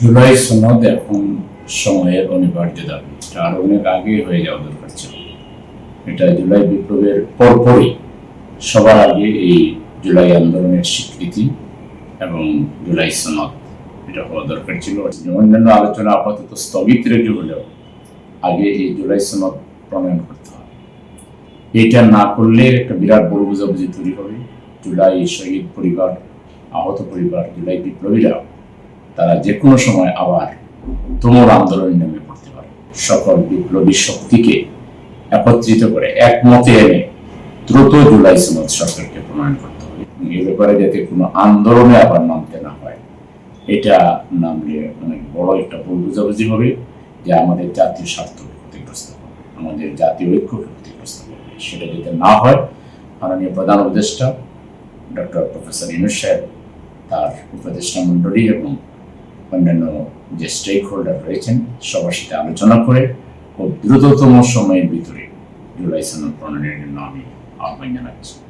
জুলাই সনদ এখন সময়ের অনিবার্য দাবি এটা অনেক আগে হয়ে যাওয়া দরকার ছিল। এটা জুলাই বিপ্লবের পরপরই সবার আগে এই জুলাই আন্দোলনের স্বীকৃতি এবং জুলাই সনদ এটা হওয়া দরকার ছিল। অন্যান্য আলোচনা আপাতত স্থগিত রেখে হলেও আগে এই জুলাই সনদ প্রণয়ন করতে হবে। এটা না করলে একটা বিরাট বড় বুঝাবুঝি তৈরি হবে। জুলাই শহীদ পরিবার, আহত পরিবার, জুলাই বিপ্লবীরা তারা যে কোনো সময় আবার তুমুল আন্দোলনে নেমে পড়তে পারে। সকল বিপ্লবী শক্তিকে একত্রিত করে একমতে এনে দ্রুত জুলাই সনদ সরকারকে প্রণয়ন করতে হবে। এ ব্যাপারে যাতে কোনো আন্দোলনে আবার নামতে না হয়, এটা নামলে অনেক বড় একটা ভুল বুঝাবুঝি হবে যে আমাদের জাতীয় স্বার্থকে ক্ষতিগ্রস্ত হবে, আমাদের জাতীয় ঐক্যকে ক্ষতিগ্রস্ত হবে। সেটা যাতে না হয়, মাননীয় প্রধান উপদেষ্টা ডক্টর প্রফেসর ইনুস সাহেব, তার উপদেষ্টা মণ্ডলী এবং অন্যান্য যে স্টেক হোল্ডার রয়েছেন, সবার সাথে আলোচনা করে খুব দ্রুততম সময়ের ভিতরে জুলাই সনদ প্রণয়নের জন্য আমি আহ্বান জানাচ্ছি।